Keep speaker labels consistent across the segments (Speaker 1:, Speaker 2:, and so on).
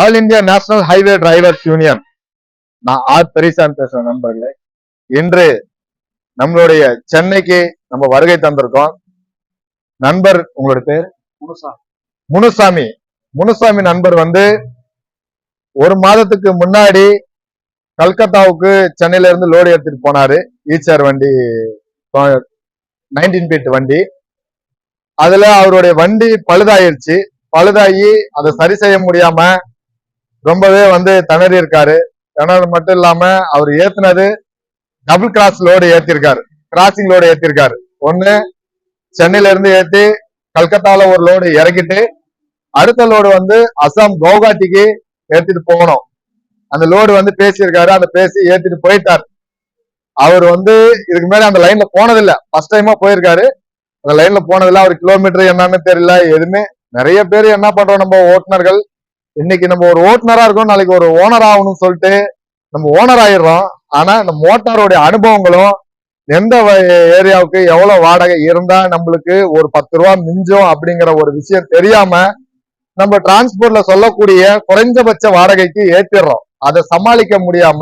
Speaker 1: All India national highway drivers union நான் R பெரிசான் பேசுறேன் நண்பர்களே. இன்று நம்மளுடைய சென்னைக்கு நம்ம வருகை தந்திருக்கோம். நண்பர் உங்களோட பேர்? முனுசாமி. முனுசாமி. நண்பர் வந்து ஒரு மாதத்துக்கு முன்னாடி கல்கத்தாவுக்கு சென்னையில இருந்து லோடு எடுத்துட்டு போனாரு. ஈச்சர் வண்டி நைன்டீன் பீட் வண்டி. அதுல அவருடைய வண்டி பழுதாயிருச்சு. பழுதாகி அதை சரி செய்ய முடியாம ரொம்பவே வந்து திணறி இருக்காரு. திணறது மட்டும் இல்லாம அவர் ஏத்துனது டபுள் கிராஸ் லோடு ஏத்திருக்காரு. கிராசிங் லோடு ஏத்திருக்காரு. ஒண்ணு சென்னையில இருந்து ஏத்தி கல்கத்தால ஒரு லோடு இறக்கிட்டு அடுத்த லோடு வந்து அசாம் கவுகாட்டிக்கு ஏத்திட்டு போகணும். அந்த லோடு வந்து பேசியிருக்காரு. அந்த பேசி ஏத்திட்டு போயிட்டார். அவர் வந்து இதுக்கு மேல அந்த லைன்ல போனதில்ல. ஃபர்ஸ்ட் டைமா போயிருக்காரு. அந்த லைன்ல போனதில்லை. அவர் கிலோமீட்டர் என்னன்னு தெரியல. எதுவுமே நிறைய பேர் என்ன பண்றோம் நம்ம ஓட்டுநர்கள்? இன்னைக்கு நம்ம ஒரு ஓட்டுநரா இருக்கோம் நாளைக்கு ஒரு ஓனர் ஆகணும்னு சொல்லிட்டு நம்ம ஓனர் ஆயிடுறோம். ஆனா இந்த மோட்டாரோடைய அனுபவங்களும் எந்த ஏரியாவுக்கு எவ்வளவு வாடகை இருந்தா நம்மளுக்கு ஒரு பத்து ரூபா மிஞ்சும் அப்படிங்கிற ஒரு விஷயம் தெரியாம நம்ம டிரான்ஸ்போர்ட்ல சொல்லக்கூடிய குறைஞ்சபட்ச வாடகைக்கு ஏத்திடுறோம். அதை சமாளிக்க முடியாம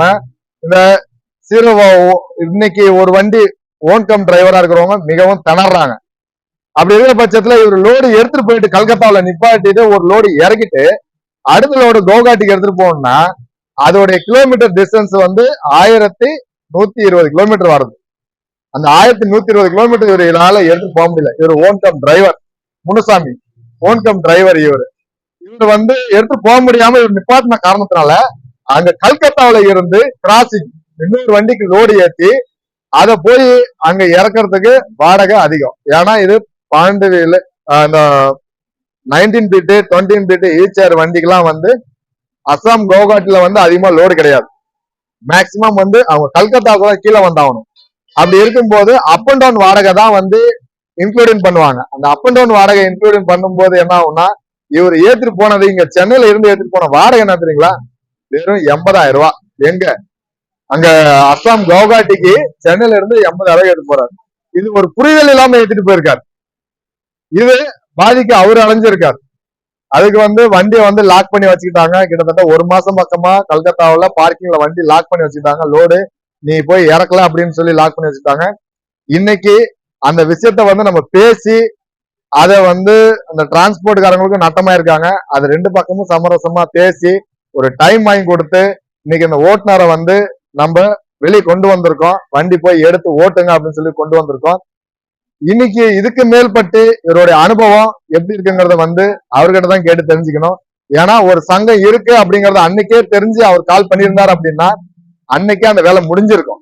Speaker 1: இந்த சிறு இன்னைக்கு ஒரு வண்டி ஓன்கம் டிரைவரா இருக்கிறவங்க மிகவும் திணறாங்க. அப்படி இருக்கிற பட்சத்துல இவர் லோடு எடுத்துட்டு போயிட்டு கல்கத்தாவில நிப்பாட்டிட்டு ஒரு லோடு இறக்கிட்டு அடுத்த லோடு கவுகாட்டிக்கு எடுத்துட்டு போகணும்னா அதோடைய கிலோமீட்டர் டிஸ்டன்ஸ் வந்து ஆயிரத்தி நூத்தி இருபது கிலோமீட்டர் வருது. அந்த ஆயிரத்தி நூத்தி இருபது கிலோமீட்டர் இவர் இதனால எடுத்து போக முடியல. இவர் own cum driver Munusamy. Own cum driver இவர். இவர் வந்து எடுத்து போக முடியாம இவர் நிப்பாட்டின காரணத்தினால அங்க கல்கத்தாவில இருந்து கிராசிங் இன்னொரு வண்டிக்கு லோடு ஏத்தி அதை போய் அங்க இறக்குறதுக்கு வாடகை அதிகம். ஏன்னா இது பன்னெண்டு அந்த nineteen feet twenty feet Eicher வண்டிக்கெல்லாம் வந்து அஸ்ஸாம் கவுகாட்டில வந்து அதிகமா லோடு கிடையாது. மேக்சிமம் வந்து அவங்க கல்கத்தா கூட கீழே வந்தாகணும். அப்படி இருக்கும்போது அப் அண்ட் டவுன் வாடகை தான் வந்து இன்க்ளூடிங் பண்ணுவாங்க. அந்த அப் அண்ட் டவுன் வாடகை இன்க்ளூடிங் பண்ணும்போது என்ன ஆகும்னா இவர் ஏத்துட்டு போனது இங்க சென்னையில இருந்து ஏத்துட்டு போன வாடகை என்ன தெரியுங்களா? வெறும் எண்பதாயிரம் ரூபாய் எங்க? அங்க அஸ்ஸாம் கவுகாட்டிக்கு சென்னையில இருந்து எண்பதாயிரம் ரூபாய் எடுத்து போறாரு. இது ஒரு புரிதல் இல்லாம ஏத்துட்டு போயிருக்காரு. இது பாதிக்க அவரு அலைஞ்சிருக்காரு. அதுக்கு வந்து வண்டியை வந்து லாக் பண்ணி வச்சுக்கிட்டாங்க. கிட்டத்தட்ட ஒரு மாசம் பக்கமா கல்கத்தாவுல பார்க்கிங்ல வண்டி லாக் பண்ணி வச்சுக்கிட்டாங்க. லோடு நீ போய் இறக்கல அப்படின்னு சொல்லி லாக் பண்ணி வச்சுட்டாங்க இன்னைக்கு அந்த விஷயத்த வந்து நம்ம பேசி அதை வந்து அந்த டிரான்ஸ்போர்ட்காரங்களுக்கும் நட்டமா இருக்காங்க அது ரெண்டு பக்கமும் சமரசமா பேசி ஒரு டைம் வாங்கி கொடுத்து இன்னைக்கு இந்த ஓட்டுநரை வந்து நம்ம வெளியே கொண்டு வந்திருக்கோம். வண்டி போய் எடுத்து ஓட்டுங்க அப்படின்னு சொல்லி கொண்டு வந்திருக்கோம். இன்னைக்கு இதுக்கு மேல்பட்டு இவருடைய அனுபவம் எப்படி இருக்குங்கிறத வந்து அவர்கிட்ட தான் கேட்டு தெரிஞ்சுக்கணும். ஏன்னா ஒரு சங்கம் இருக்கு அப்படிங்கறத அன்னைக்கே தெரிஞ்சு அவர் கால் பண்ணியிருந்தார் அப்படின்னா அன்னைக்கே அந்த வேலை முடிஞ்சிருக்கும்.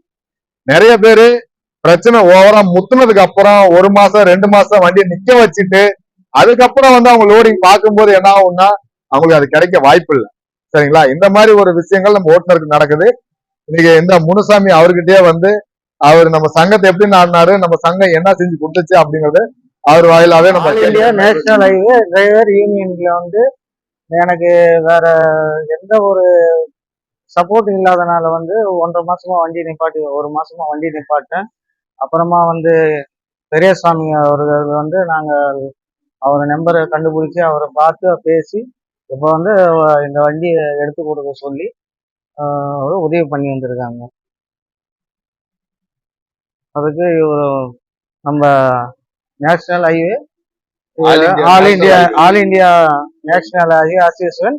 Speaker 1: நிறைய பேரு பிரச்சனை ஓவரா முத்துனதுக்கு அப்புறம் ஒரு மாசம் ரெண்டு மாசம் வண்டியை நிக்க வச்சுட்டு அதுக்கப்புறம் வந்து அவங்க லோடிங் பார்க்கும்போது என்ன ஆகும்னா அவங்களுக்கு அது கிடைக்க வாய்ப்பு இல்லை சரிங்களா? இந்த மாதிரி ஒரு விஷயங்கள் நம்ம ஓட்டுநருக்கு நடக்குது. இன்னைக்கு இந்த முனுசாமி அவர்கிட்டயே வந்து அவர் நம்ம சங்கத்தை எப்படி நாடினாரு நம்ம சங்கம் என்ன செஞ்சு கொடுத்துச்சு அப்படிங்கறது அவர் வாயிலாவே நம்ம.
Speaker 2: நேஷனல் ஹைவே டிரைவர் யூனியன்ல வந்து எனக்கு வேற எந்த ஒரு சப்போர்ட் இல்லாதனால வந்து ஒன்றரை மாசமா வண்டி நிப்பாட்டி ஒரு மாசமா வண்டி நிப்பாட்டேன் அப்புறமா வந்து பெரியசாமி அவர்கள் வந்து நாங்கள் அவர் நம்பரை கண்டுபிடிச்சி அவரை பார்த்து பேசி இப்போ வந்து இந்த வண்டியை எடுத்து கொடுக்க சொல்லி உதவி பண்ணி வந்திருக்காங்க அதுக்கு இவர் நம்ம national highway all
Speaker 1: Highway.
Speaker 2: All India national highway association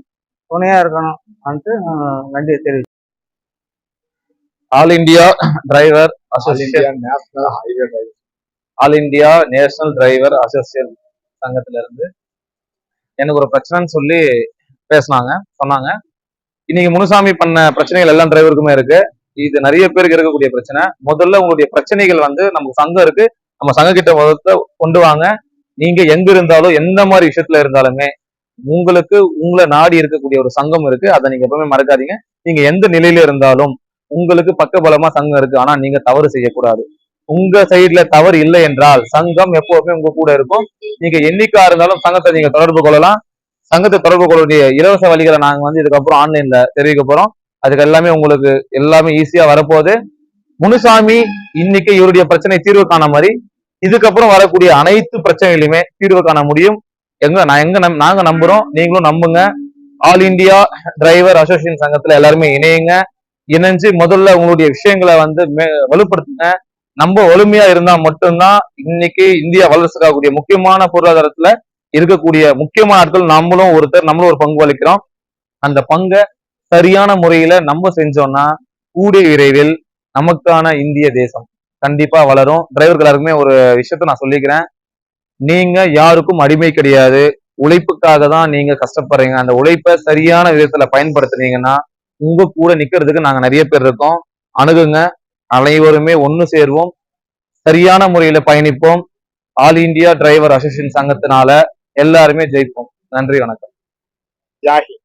Speaker 2: துணையா இருக்கணும் நன்றி தெரிவிச்சு.
Speaker 3: All India driver association
Speaker 1: National Highway Drivers.
Speaker 3: All India national driver association சங்கத்துல இருந்து எனக்கு ஒரு பிரச்சனைன்னு சொல்லி பேசுனாங்க சொன்னாங்க. இன்னைக்கு முனுசாமி பண்ண பிரச்சனைகள் எல்லாம் டிரைவருக்குமே இருக்கு. இது நிறைய பேருக்கு இருக்கக்கூடிய பிரச்சனை. முதல்ல உங்களுடைய பிரச்சனைகள் வந்து நமக்கு சங்கம் இருக்கு. நம்ம சங்க கிட்ட முதல்ல கொண்டு வாங்க. நீங்க எங்க இருந்தாலும் எந்த மாதிரி விஷயத்துல இருந்தாலுமே உங்களுக்கு உங்களை நாடி இருக்கக்கூடிய ஒரு சங்கம் இருக்கு. அதை நீங்க எப்பவுமே மறக்காதீங்க. நீங்க எந்த நிலையில இருந்தாலும் உங்களுக்கு பக்கபலமா சங்கம் இருக்கு. ஆனா நீங்க தவறு செய்யக்கூடாது. உங்க சைட்ல தவறு இல்லை என்றால் சங்கம் எப்பவுமே உங்க கூட இருக்கும். நீங்க என்னைக்கா இருந்தாலும் சங்கத்தை நீங்க தொடர்பு கொள்ளலாம். சங்கத்தை தொடர்பு கொள்ளக்கூடிய இலவச வழிகளை நாங்க வந்து இதுக்கப்புறம் ஆன்லைன்ல தெரிவிக்க போறோம். அதுக்கு எல்லாமே உங்களுக்கு எல்லாமே ஈஸியா வரப்போகுது. முனுசாமி இன்னைக்கு இவருடைய பிரச்சனை தீர்வு காண மாதிரி இதுக்கப்புறம் வரக்கூடிய அனைத்து பிரச்சனைகளையுமே தீர்வு காண முடியும். எங்க நான் எங்க நம்- நாங்க நம்புறோம். நீங்களும் நம்புங்க. ஆல் இந்தியா டிரைவர் அசோசியேஷன் சங்கத்துல எல்லாருமே இணையுங்க. இணைஞ்சு முதல்ல உங்களுடைய விஷயங்களை வந்து மே- வலுப்படுத்துங்க. நம்ம வலிமையா இருந்தா மட்டும்தான் இன்னைக்கு இந்தியா வளர்ச்சிக்காகக்கூடிய முக்கியமான பொருளாதாரத்துல இருக்கக்கூடிய முக்கியமான ஆட்கள் நம்மளும் ஒருத்தர் நம்மளும் ஒரு பங்கு வகிக்கிறோம். அந்த பங்கை சரியான முறையில நம்ம செஞ்சோம்னா கூடிய விரைவில் நமக்கான இந்திய தேசம் கண்டிப்பா வளரும். டிரைவர்கள் எல்லாருக்குமே ஒரு விஷயத்த நான் சொல்லிக்கிறேன். நீங்க யாருக்கும் அடிமை கிடையாது. உழைப்புக்காக தான் நீங்க கஷ்டப்படுறீங்க. அந்த உழைப்பை சரியான விதத்துல பயன்படுத்துனீங்கன்னா உங்க கூட நிக்கிறதுக்கு நாங்க நிறைய பேர் இருக்கோம். அணுகுங்க. அனைவருமே ஒன்னு சேர்வோம். சரியான முறையில பயணிப்போம். ஆல் இந்தியா டிரைவர் அசோசியேஷன் சங்கத்தினால எல்லாருமே ஜெயிப்போம். நன்றி வணக்கம்.
Speaker 1: ஜாகி